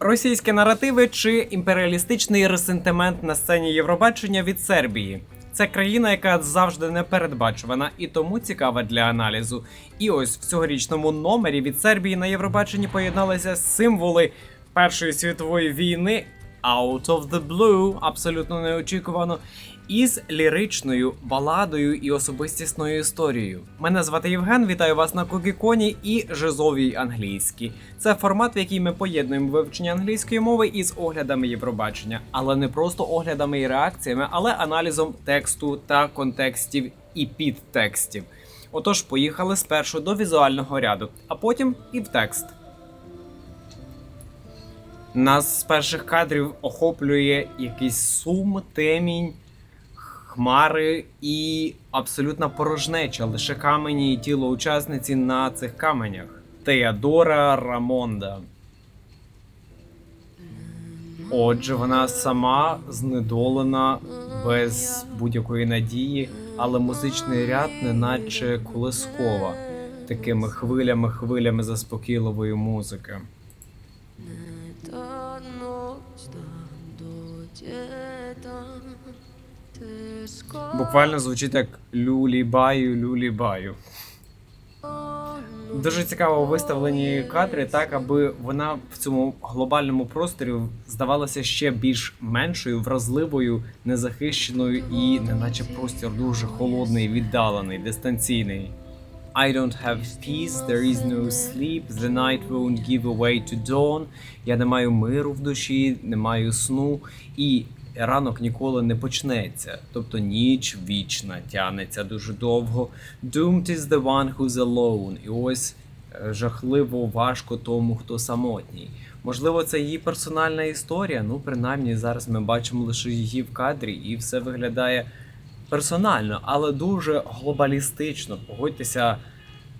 Російські наративи чи імперіалістичний ресентимент на сцені Євробачення від Сербії. Це країна, яка завжди непередбачувана і тому цікава для аналізу. І ось в цьогорічному номері від Сербії на Євробаченні поєдналися символи Першої світової війни Out of the Blue, абсолютно неочікувано, із ліричною баладою і особистісною історією. Мене звати Євген. Вітаю вас на Когіконі і Жизовій англійській. Це формат, в який ми поєднуємо вивчення англійської мови із оглядами Євробачення, але не просто оглядами і реакціями, але аналізом тексту та контекстів і підтекстів. Отож, поїхали спершу до візуального ряду, а потім і в текст. Нас з перших кадрів охоплює якийсь сум, темінь, хмари і абсолютна порожнеча, лише камені і тіло учасниці на цих каменях. Теодора Рамонда. Отже, вона сама знедолена без будь-якої надії, але музичний ряд неначе колискова, такими хвилями, хвилями заспокійливої музики. Та ніч до скоро Буквально звучить як люлі-баю, люлі-баю. Дуже цікаво виставлені кадри, так аби вона в цьому глобальному просторі здавалася ще більш меншою, вразливою, незахищеною і неначе простір дуже холодний, віддалений, дистанційний. I don't have peace, there is no sleep, the night won't give away to dawn. Я не маю миру в душі, не маю сну, і ранок ніколи не почнеться. Тобто ніч вічна тягнеться дуже довго. Doomed is the one who's alone. І ось е, жахливо важко тому, хто самотній. Можливо, це її персональна історія. Ну, принаймні, зараз ми бачимо лише її в кадрі, і все виглядає персонально, але дуже глобалістично. Погодьтеся,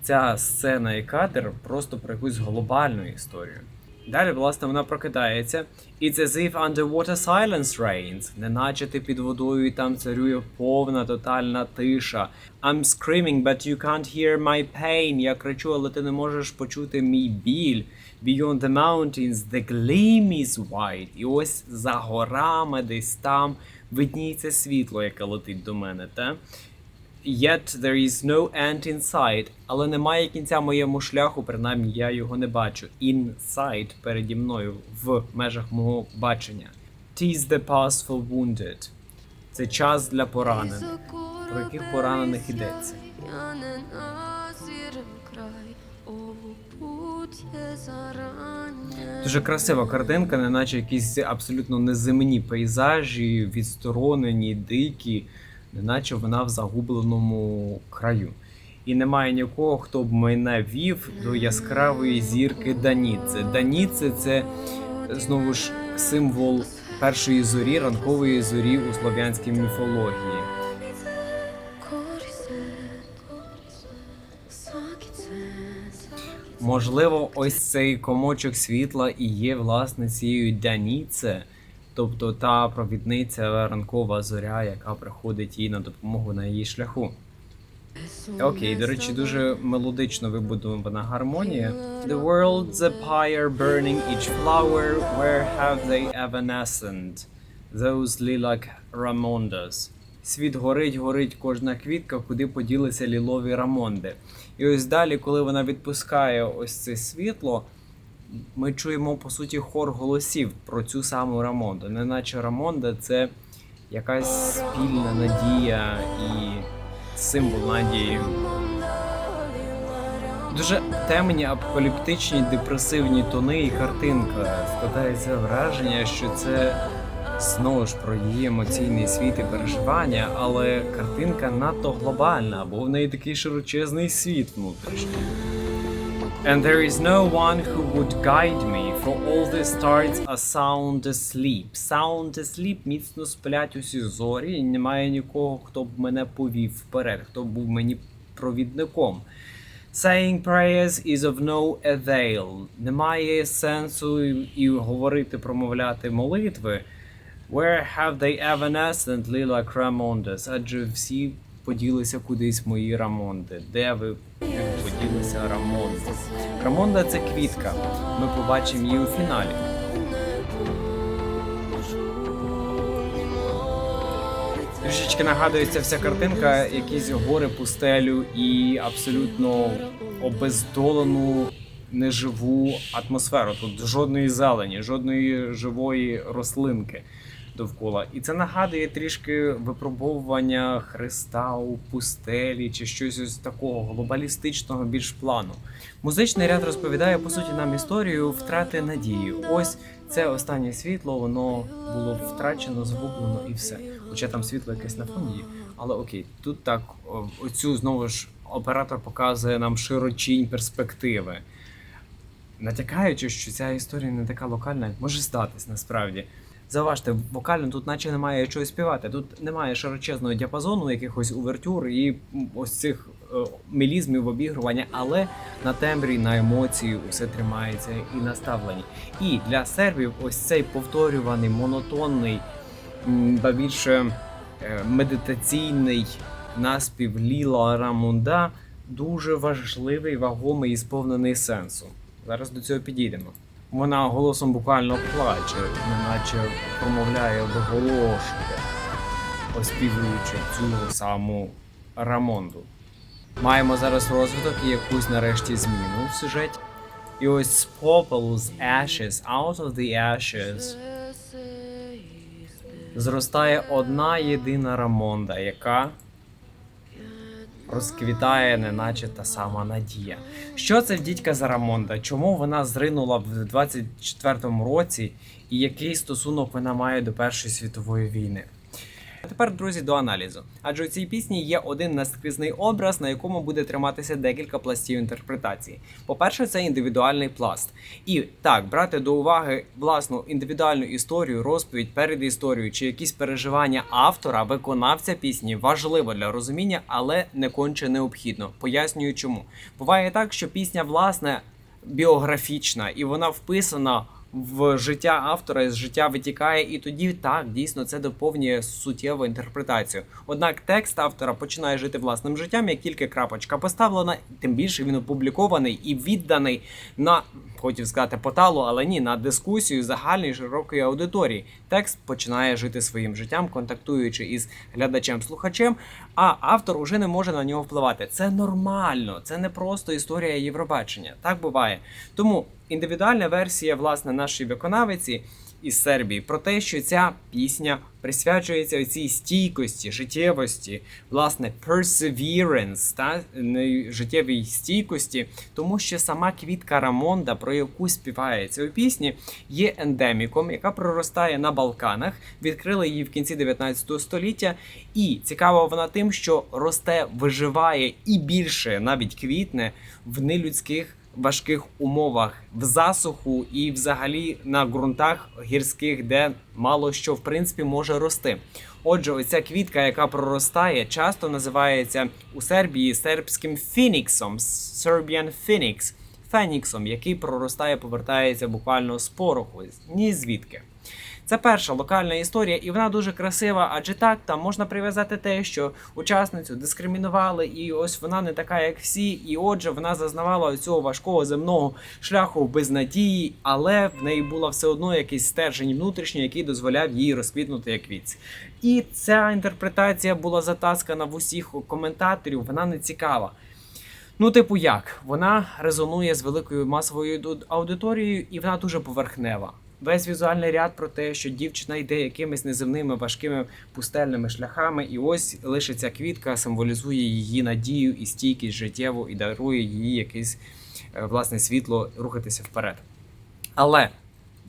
ця сцена і кадр просто про якусь глобальну історію. Далі, власне, вона прокидається. It's as if underwater silence reigns. Неначе ти під водою і там царює повна тотальна тиша. I'm screaming, but you can't hear my pain. Я кричу, але ти не можеш почути мій біль. Beyond the mountains, the gleam is white. І ось за горами, десь там, видніється світло, яке летить до мене, та? Yet there is no end in sight, але немає кінця моєму шляху, принаймні я його не бачу. Inside переді мною в межах мого бачення. Tis the past for wounded. Це час для поранених. Про яких поранених йдеться? Дуже красива картинка, неначе якісь абсолютно неземні пейзажі, відсторонені, дикі, неначе вона в загубленому краю. І немає нікого, хто б мене вів до яскравої зірки Даніце. Даніце це знову ж символ першої зорі, ранкової зорі у слов'янській міфології. Можливо, ось цей комочок світла і є власне цією Даніце, тобто та провідниця ранкова зоря, яка приходить їй на допомогу на її шляху. Окей, до речі, дуже мелодично вибудована гармонія. The world's a pyre burning each flower, where have they evanescent? Those lilac Ramondas. Світ горить, горить кожна квітка, куди поділися лілові рамонди. І ось далі, коли вона відпускає ось це світло, ми чуємо по суті хор голосів про цю саму Рамонду. Неначе Рамонда це якась спільна надія і символ надії. Дуже темні, апокаліптичні, депресивні тони і картинка. Складається враження, що це знову ж про її емоційний світ і переживання, але картинка надто глобальна, бо в неї такий широчезний світ внутрішній. And there is no one who would guide me, for all the stars are sound asleep. Sound asleep міцно сплять усі зорі, і немає нікого, хто б мене повів вперед, хто б був мені провідником. Saying prayers is of no avail. Немає сенсу і, говорити, промовляти молитви. Where have they evanescent lila Ramondes? Адже всі поділися кудись мої рамонди? Де ви поділися рамонди? Рамонда це квітка. Ми побачимо її у фіналі. Трішечки нагадується вся картинка, якісь гори пустелю і абсолютно обездолену неживу атмосферу. Тут жодної зелені, жодної живої рослинки довкола. І це нагадує трішки випробовування Христа у пустелі чи щось ось такого глобалістичного більш плану. Музичний ряд розповідає по суті нам історію втрати надії. Ось це останнє світло, воно було втрачено, загублено і все. Хоча там світло якесь на фоні є. Але окей, тут так оцю знову ж оператор показує нам широчінь перспективи. Натякаючи, що ця історія не така локальна, як може здатись насправді. Зауважте, вокально тут наче немає чого співати. Тут немає широчезного діапазону, якихось увертюр і ось цих е, мелізмів обігрування, але на тембрі, на емоції усе тримається і наставлені. І для сербів ось цей повторюваний, монотонний, ба більше е, медитаційний наспів Ліла Рамунда дуже важливий, вагомий і сповнений сенсу. Зараз до цього підійдемо. Вона голосом буквально плаче, неначе промовляє виголошує, оспівуючи цю саму Рамонду. Маємо зараз розвиток і якусь нарешті зміну в сюжеті. І ось з попелу, з ashes, out of the ashes, зростає одна єдина Рамонда, яка розквітає, неначе та сама надія. Що це в дідька за Рамонда? Чому вона зринула в 24-му році, і який стосунок вона має до Першої світової війни? Тепер, друзі, до аналізу. Адже у цій пісні є один наскрізний образ, на якому буде триматися декілька пластів інтерпретації. По-перше, це індивідуальний пласт. І так, брати до уваги власну індивідуальну історію, розповідь перед історією чи якісь переживання автора, виконавця пісні важливо для розуміння, але не конче необхідно. Пояснюю, чому. Буває так, що пісня, власне, біографічна, і вона вписана в життя автора, з життя витікає, і тоді так дійсно це доповнює суттєву інтерпретацію. Однак текст автора починає жити власним життям, як тільки крапочка поставлена, тим більше він опублікований і відданий на хотів сказати поталу, але ні, на дискусію загальної широкої аудиторії. Текст починає жити своїм життям, контактуючи із глядачем-слухачем, а автор уже не може на нього впливати. Це нормально, це не просто історія Євробачення. Так буває. Тому індивідуальна версія, власне, нашої виконавиці із Сербії про те, що ця пісня присвячується цій стійкості, життєвості, власне, perseverance, та життєвій стійкості, тому що сама квітка Рамонда, про яку співається у пісні, є ендеміком, яка проростає на Балканах. Відкрили її в кінці 19 століття. І цікава вона тим, що росте, виживає і більше навіть квітне в нелюдських важких умовах в засуху і взагалі на ґрунтах гірських, де мало що в принципі може рости. Отже, оця квітка, яка проростає, часто називається у Сербії сербським фініксом, Serbian Phoenix, феніксом, який проростає, повертається буквально з пороху, ні звідки. Це перша локальна історія, і вона дуже красива, адже так там можна прив'язати те, що учасницю дискримінували, і ось вона не така, як всі, і отже, вона зазнавала цього важкого земного шляху безнадії, але в неї була все одно якийсь стержень внутрішній, який дозволяв їй розквітнути як квітці. І ця інтерпретація була затаскана в усіх коментаторів, вона не цікава. Ну, типу, як? Вона резонує з великою масовою аудиторією, і вона дуже поверхнева. Весь візуальний ряд про те, що дівчина йде якимись неземними важкими пустельними шляхами, і ось лише ця квітка символізує її надію і стійкість життєву і дарує їй якесь е, власне світло рухатися вперед. Але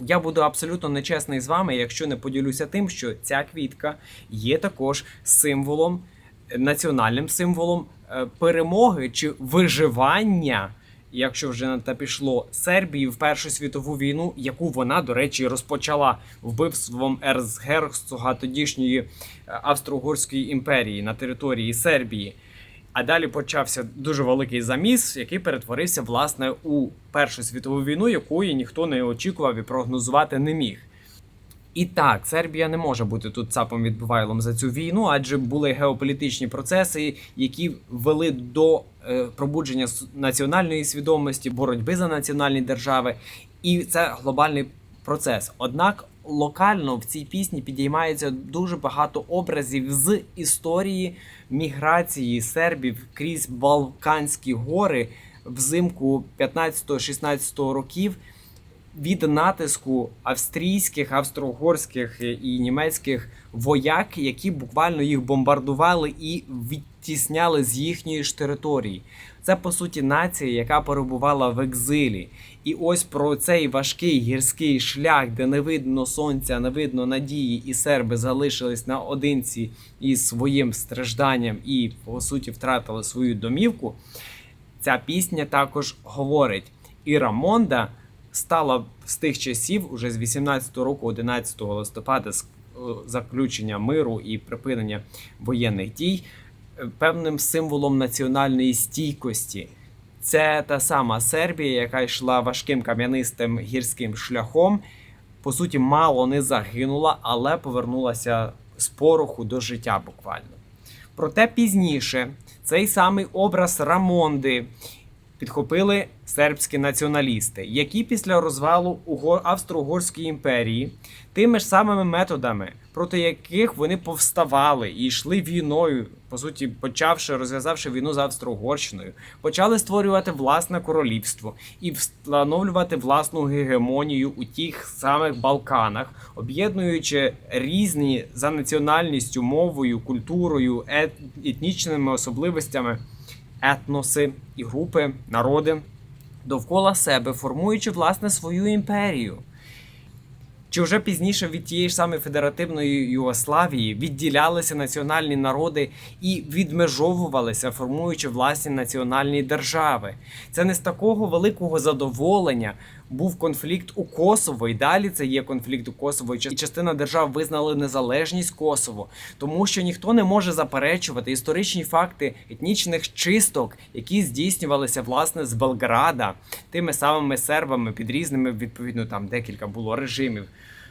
я буду абсолютно нечесний з вами, якщо не поділюся тим, що ця квітка є також символом, е, національним символом е, перемоги чи виживання, якщо вже на те пішло, Сербії в Першу світову війну, яку вона, до речі, розпочала вбивством ерцгерцога тодішньої е, Австро-Угорської імперії на території Сербії. А далі почався дуже великий заміс, який перетворився власне у Першу світову війну, якої ніхто не очікував і прогнозувати не міг. І так, Сербія не може бути тут цапом відбувайлом за цю війну, адже були геополітичні процеси, які вели до е, пробудження національної свідомості, боротьби за національні держави. І це глобальний процес. Однак локально в цій пісні підіймається дуже багато образів з історії міграції сербів крізь Балканські гори взимку 15-16 років від натиску австрійських, австро-угорських і німецьких вояк, які буквально їх бомбардували і відтісняли з їхньої ж території. Це по суті нація, яка перебувала в екзилі. І ось про цей важкий гірський шлях, де не видно сонця, не видно надії, і серби залишились наодинці із своїм стражданням і по суті втратили свою домівку. Ця пісня також говорить. І Рамонда стала з тих часів, уже з 18 року, 11 листопада, з е, заключення миру і припинення воєнних дій, е, певним символом національної стійкості. Це та сама Сербія, яка йшла важким кам'янистим гірським шляхом. По суті, мало не загинула, але повернулася з пороху до життя буквально. Проте пізніше цей самий образ Рамонди підхопили сербські націоналісти, які після розвалу Уго- Австро-Угорської імперії тими ж самими методами, проти яких вони повставали і йшли війною, по суті, почавши розв'язавши війну з Австро-Угорщиною, почали створювати власне королівство і встановлювати власну гегемонію у тих самих Балканах, об'єднуючи різні за національністю, мовою, культурою, етнічними особливостями етноси і групи, народи довкола себе, формуючи власне свою імперію. Чи вже пізніше від тієї ж самої федеративної Югославії відділялися національні народи і відмежовувалися, формуючи власні національні держави. Це не з такого великого задоволення був конфлікт у Косово, і далі це є конфлікт у Косово, і частина держав визнали незалежність Косово, тому що ніхто не може заперечувати історичні факти етнічних чисток, які здійснювалися власне з Белграда тими самими сербами під різними відповідно там декілька було режимів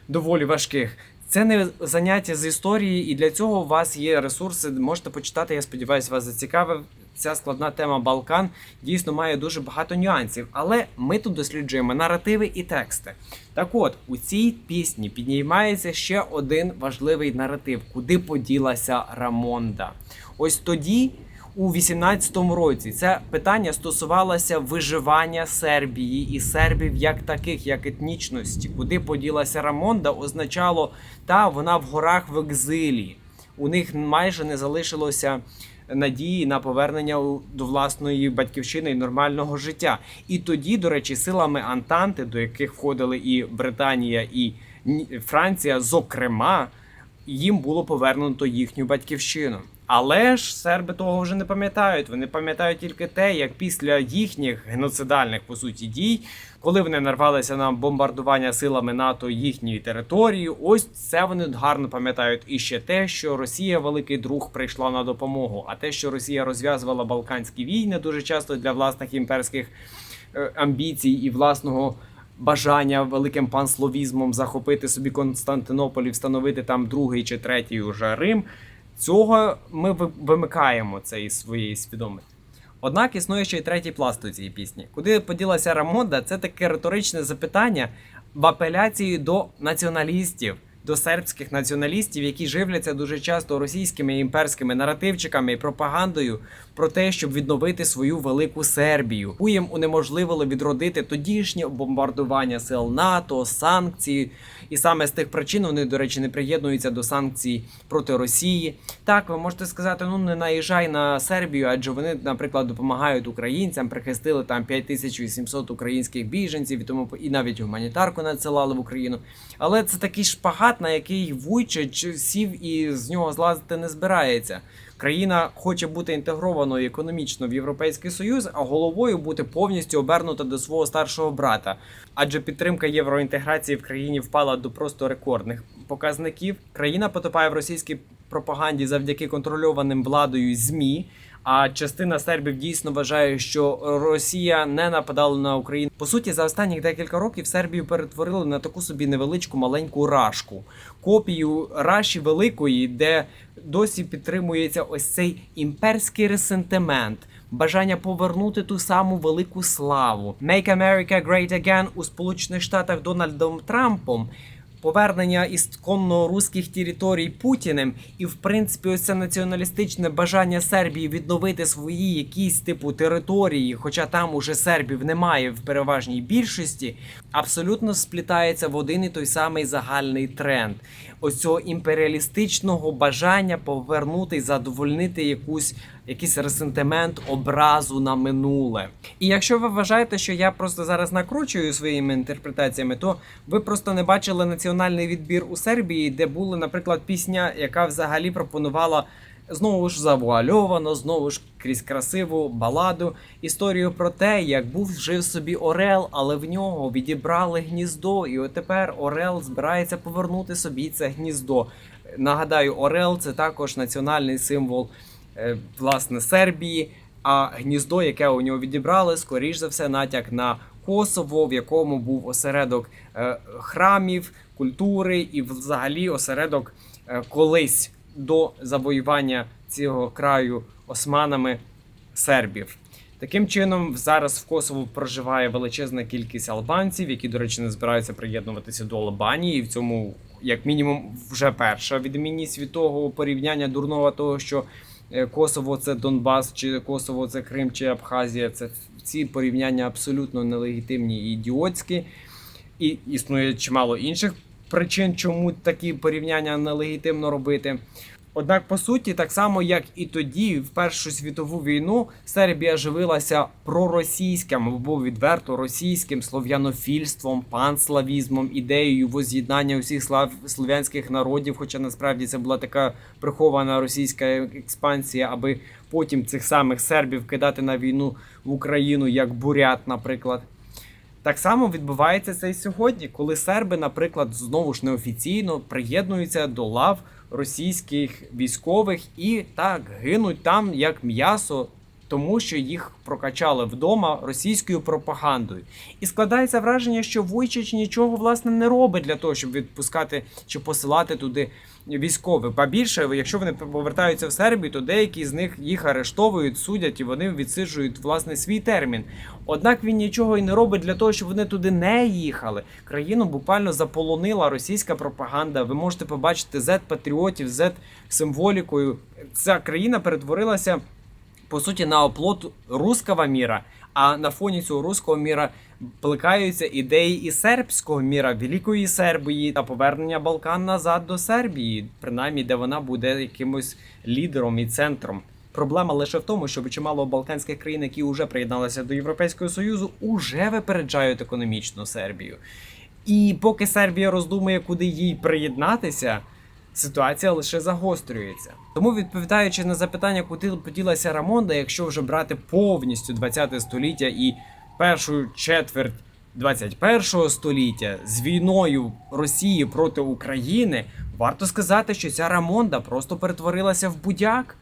доволі важких. Це не заняття з історії, і для цього у вас є ресурси. Можете почитати. Я сподіваюся, вас зацікавив. Ця складна тема Балкан дійсно має дуже багато нюансів, але ми тут досліджуємо наративи і тексти. Так от у цій пісні піднімається ще один важливий наратив, куди поділася Рамонда. Ось тоді, у 18-му році, це питання стосувалося виживання Сербії і сербів як таких, як етнічності. Куди поділася Рамонда, означало та вона в горах в екзилі. У них майже не залишилося надії на повернення до власної батьківщини і нормального життя. І тоді, до речі, силами Антанти, до яких входили і Британія, і Франція, зокрема, їм було повернуто їхню батьківщину. Але ж серби того вже не пам'ятають. Вони пам'ятають тільки те, як після їхніх геноцидальних по суті дій, коли вони нарвалися на бомбардування силами НАТО їхньої території, ось це вони гарно пам'ятають. І ще те, що Росія, великий друг, прийшла на допомогу. А те, що Росія розв'язувала Балканські війни дуже часто для власних імперських е, амбіцій і власного бажання великим пансловізмом захопити собі Константинополь і встановити там другий чи третій уже Рим. Цього ми ви- вимикаємо із своєї свідомості. Однак існує ще й третій пласт у цій пісні. Куди поділася Рамонда? Це таке риторичне запитання в апеляції до націоналістів, до сербських націоналістів, які живляться дуже часто російськими імперськими наративчиками і пропагандою про те, щоб відновити свою велику Сербію. У їм унеможливило відродити тодішнє бомбардування сил НАТО, санкції. І саме з тих причин вони, до речі, не приєднуються до санкцій проти Росії. Так, ви можете сказати, ну не наїжджай на Сербію, адже вони, наприклад, допомагають українцям, прихистили там 5800 українських біженців і тому і навіть гуманітарку надсилали в Україну. Але це такий шпагат, на який Вуйчич сів і з нього злазити не збирається. Країна хоче бути інтегрованою економічно в Європейський Союз, а головою бути повністю обернута до свого старшого брата. Адже підтримка євроінтеграції в країні впала до просто рекордних показників. Країна потопає в російській пропаганді завдяки контрольованим владою ЗМІ. А частина сербів дійсно вважає, що Росія не нападала на Україну. По суті, за останні декілька років Сербію перетворили на таку собі невеличку маленьку рашку, копію раші великої, де досі підтримується ось цей імперський ресентимент. Бажання повернути ту саму велику славу. Make America Great Again у Сполучених Штатах Дональдом Трампом повернення ісконно руських територій Путіним, і в принципі, ось це націоналістичне бажання Сербії відновити свої якісь типу території, хоча там уже сербів немає в переважній більшості, абсолютно сплітається в один і той самий загальний тренд. Ось цього імперіалістичного бажання повернути і задовольнити якусь якийсь ресентимент, образу на минуле. І якщо ви вважаєте, що я просто зараз накручую своїми інтерпретаціями, то ви просто не бачили національний відбір у Сербії, де була, наприклад, пісня, яка взагалі пропонувала. Знову ж завуальовано, знову ж крізь красиву баладу. Історію про те, як був жив собі Орел, але в нього відібрали гніздо, і от тепер Орел збирається повернути собі це гніздо. Нагадаю, Орел це також національний символ власне Сербії. А гніздо, яке у нього відібрали, скоріш за все, натяк на Косово, в якому був осередок е, храмів, культури і взагалі осередок е, колись до завоювання цього краю османами сербів. Таким чином, зараз в Косово проживає величезна кількість албанців, які, до речі, не збираються приєднуватися до Албанії. І в цьому, як мінімум, вже перша відмінність від того порівняння дурного того, що е, Косово це Донбас, чи Косово це Крим, чи Абхазія. Це ці порівняння абсолютно нелегітимні і ідіотські. І існує чимало інших причин, чому такі порівняння нелегітимно робити. Однак, по суті, так само як і тоді, в Першу світову війну, Сербія живилася проросійським або відверто російським слов'янофільством, панславізмом, ідеєю воз'єднання усіх слав слов'янських народів. Хоча насправді це була така прихована російська експансія, аби потім цих самих сербів кидати на війну в Україну як бурят, наприклад. Так само відбувається це і сьогодні, коли серби, наприклад, знову ж неофіційно приєднуються до лав російських військових і так гинуть там як м'ясо, тому що їх прокачали вдома російською пропагандою. І складається враження, що Войчич нічого власне не робить для того, щоб відпускати чи посилати туди військових. Ба більше, якщо вони повертаються в Сербію, то деякі з них їх арештовують, судять і вони відсиджують власне свій термін. Однак він нічого і не робить для того, щоб вони туди не їхали. Країну буквально заполонила російська пропаганда. Ви можете побачити Z-патріотів, Z-символікою. Ця країна перетворилася по суті на оплот руского міра. А на фоні цього руського міра плекаються ідеї і сербського міра, великої Сербії та повернення Балкан назад до Сербії, принаймні, де вона буде якимось лідером і центром. Проблема лише в тому, що чимало балканських країн, які вже приєдналися до Європейського Союзу, уже випереджають економічно Сербію. І поки Сербія роздумує, куди їй приєднатися, ситуація лише загострюється. Тому, відповідаючи на запитання, куди поділася Рамонда, якщо вже брати повністю 20 століття і першу четверть 21 століття з війною Росії проти України, варто сказати, що ця Рамонда просто перетворилася в будяк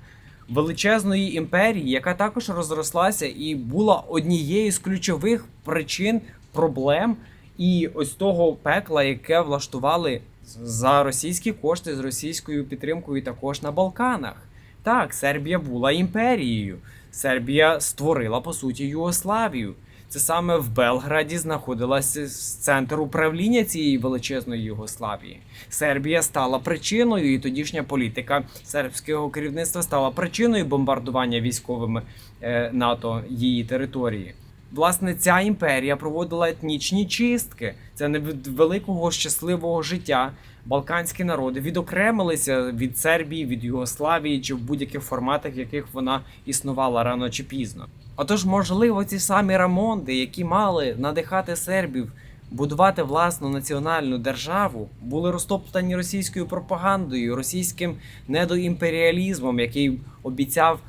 величезної імперії, яка також розрослася і була однією з ключових причин проблем і ось того пекла, яке влаштували за російські кошти з російською підтримкою також на Балканах. Так, Сербія була імперією. Сербія створила по суті Югославію. Це саме в Белграді знаходилася центр управління цієї величезної Югославії. Сербія стала причиною, і тодішня політика сербського керівництва стала причиною бомбардування військовими е, НАТО її території. Власне, ця імперія проводила етнічні чистки. Це не від великого щасливого життя. Балканські народи відокремилися від Сербії, від Югославії чи в будь-яких форматах, в яких вона існувала рано чи пізно. Отож, можливо, ці самі Рамонди, які мали надихати сербів будувати власну національну державу, були розтоптані російською пропагандою, російським недоімперіалізмом, який обіцяв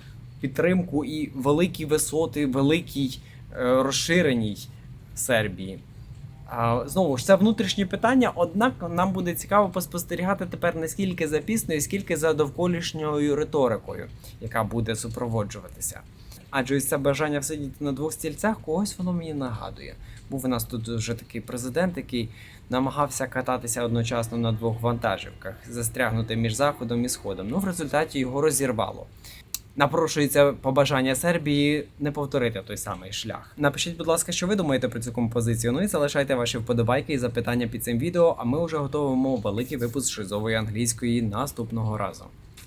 підтримку і великі висоти, великій е, розширеній Сербії. Знову ж це внутрішні питання, однак нам буде цікаво поспостерігати тепер не скільки за піснею, скільки за довколишньою риторикою, яка буде супроводжуватися. Адже ось це бажання всидіти на двох стільцях, когось воно мені нагадує. Був у нас тут вже такий президент, який намагався кататися одночасно на двох вантажівках, застрягнути між заходом і сходом. Ну, в результаті його розірвало. Напрошується побажання Сербії не повторити той самий шлях. Напишіть, будь ласка, що ви думаєте про цю композицію. Ну і залишайте ваші вподобайки і запитання під цим відео. А ми вже готовимо великий випуск шизової англійської наступного разу.